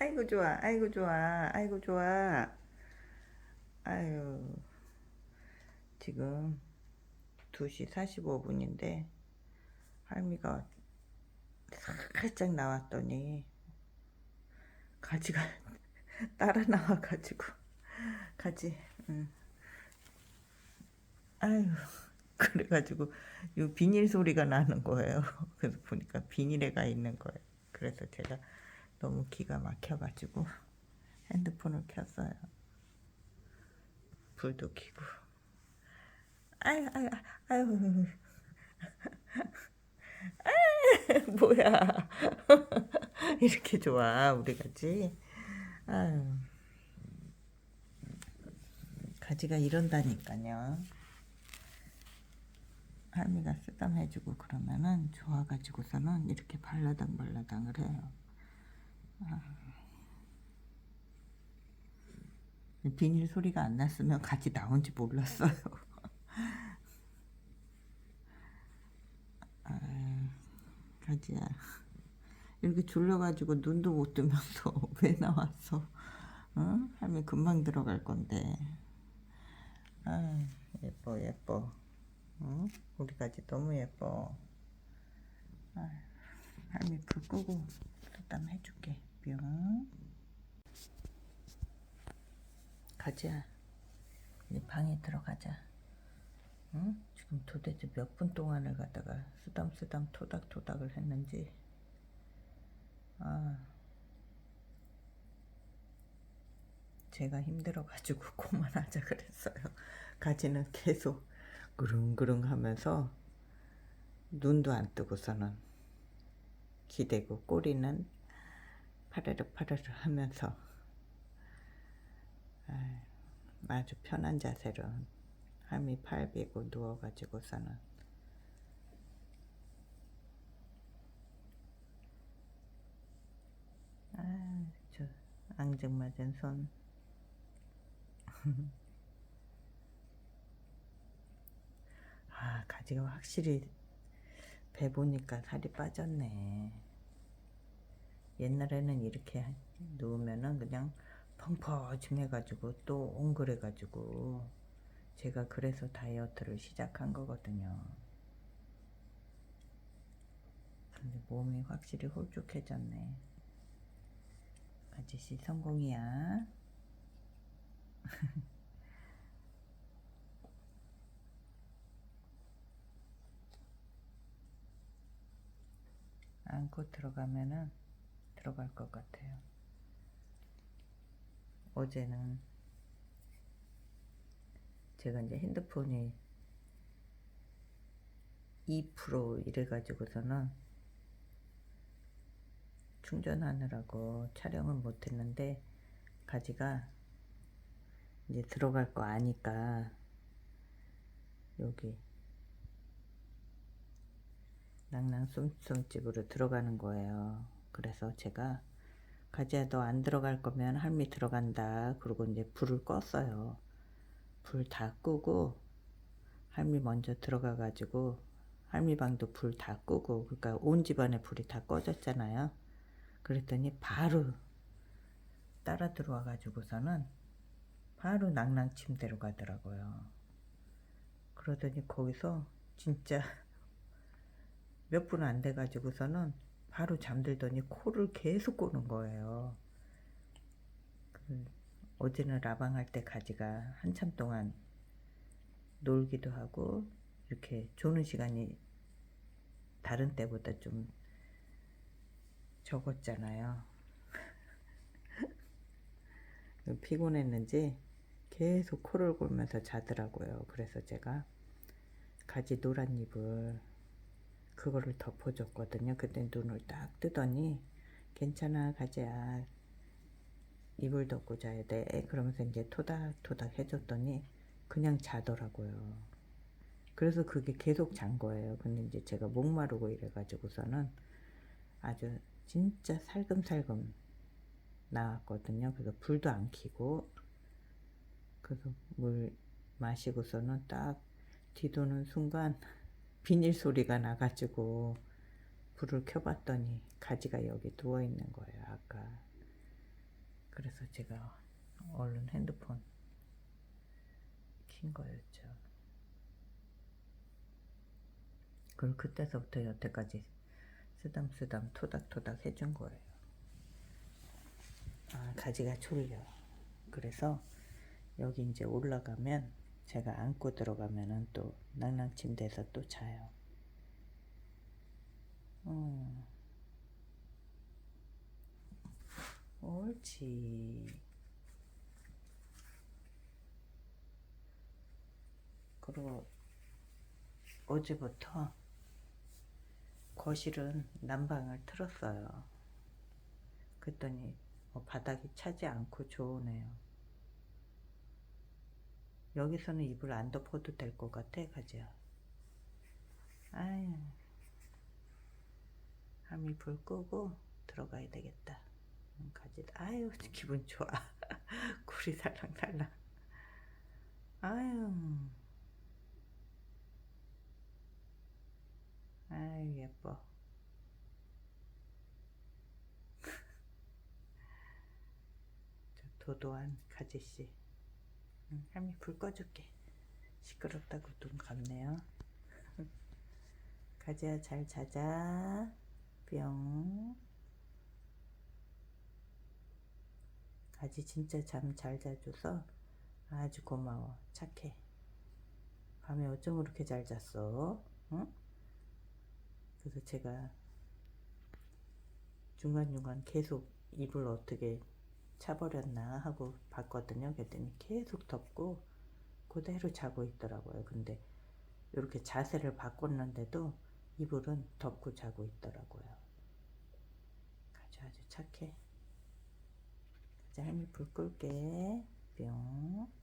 아이고 좋아. 아이고 좋아. 아이고 좋아. 아유. 지금 2시 45분인데 할미가 살짝 나왔더니 가지가 따라 나와가지고 가지 응. 아유 그래가지고 이 비닐 소리가 나는 거예요. 그래서 보니까 비닐에가 있는 거예요. 그래서 제가 너무 기가 막혀가지고 핸드폰을 켰어요. 불도 켜고. 아유 아유 아유. 아유 뭐야. 이렇게 좋아 우리 가지 아유. 가지가 이런다니까요. 할미가 쓰담 해주고 그러면은 좋아가지고서는 이렇게 발라당 발라당을 해요 비닐 소리가 안 났으면 같이 나온지 몰랐어요. 아, 가지야. 이렇게 졸려가지고 눈도 못 뜨면서 왜 나왔어? 응? 할미 금방 들어갈 건데. 아, 예뻐, 예뻐. 응? 우리 가지 너무 예뻐. 아, 할미 불 끄고 일단 해줄게. 뿅. 가자. 네 방에 들어가자. 응? 지금 도대체 몇 분 동안을 갖다가 쓰담쓰담 토닥토닥을 했는지. 아. 제가 힘들어가지고 그만하자 그랬어요. 가지는 계속 그릉그릉 하면서 눈도 안 뜨고서는 기대고 꼬리는 파르르 파르르 하면서 아유, 아주 편한 자세로 할미 팔 베고 누워가지고서는 아, 저 앙증맞은 손 아, 가지가 확실히 배 보니까 살이 빠졌네. 옛날에는 이렇게 누우면은 그냥 펑퍼짐해가지고 또 옹그래가지고 제가 그래서 다이어트를 시작한 거거든요. 근데 몸이 확실히 홀쭉해졌네. 아저씨 성공이야. 안고 들어가면은 들어갈 것 같아요. 어제는 제가 이제 핸드폰이 2% 이래가지고서는 충전하느라고 촬영을 못했는데 가지가 이제 들어갈 거 아니까 여기 낭낭 쏨쏨집으로 들어가는 거예요. 그래서 제가 가지야 너 안 들어갈 거면 할미 들어간다. 그러고 이제 불을 껐어요. 불 다 끄고 할미 먼저 들어가 가지고 할미 방도 불 다 끄고 그러니까 온 집안에 불이 다 꺼졌잖아요. 그랬더니 바로 따라 들어와 가지고서는 바로 낭낭 침대로 가더라고요. 그러더니 거기서 진짜 몇 분 안 돼 가지고서는 바로 잠들더니 코를 계속 꼬는 거예요. 그 어제는 라방 할 때 가지가 한참 동안 놀기도 하고 이렇게 조는 시간이 다른 때보다 좀 적었잖아요. 피곤했는지 계속 코를 골면서 자더라고요. 그래서 제가 가지 노란 잎을 그거를 덮어줬거든요. 그때 눈을 딱 뜨더니 괜찮아 가지야 이불 덮고 자야 돼. 그러면서 이제 토닥토닥 해줬더니 그냥 자더라고요. 그래서 그게 계속 잔 거예요. 근데 이제 제가 목마르고 이래가지고서는 아주 진짜 살금살금 나왔거든요. 그래서 불도 안 켜고 그래서 물 마시고서는 딱 뒤도는 순간 비닐 소리가 나가지고 불을 켜봤더니 가지가 여기 누워 있는 거예요. 아까 제가 얼른 핸드폰 킨 거였죠. 그걸 그때서부터 여태까지 쓰담쓰담 토닥토닥 해준 거예요. 아, 가지가 졸려. 그래서 여기 이제 올라가면 제가 안고 들어가면은 또 낭낭 침대에서 또 자요. 음. 옳지. 그리고 어제부터 거실은 난방을 틀었어요. 그랬더니 뭐 바닥이 차지 않고 좋으네요. 여기서는 이불 안 덮어도 될 것 같아, 가지야. 아유, 할미 불 끄고 들어가야 되겠다. 음, 가지, 아유, 기분 좋아. 굴이 살랑살랑. 아유, 아유, 예뻐. 저 도도한 가지씨. 응, 할미 불 꺼줄게. 시끄럽다고 눈 감네요. 가지야 잘 자자. 뿅. 가지 진짜 잠 잘 자줘서 아주 고마워. 착해. 밤에 어쩜 그렇게 잘 잤어? 응? 그래서 제가 중간중간 계속 이불 어떻게 차버렸나 하고 봤거든요. 그랬더니 계속 덮고 그대로 자고 있더라고요. 근데 이렇게 자세를 바꿨는데도 이불은 덮고 자고 있더라고요. 아주 아주 착해. 이제 할미 불 끌게. 뿅.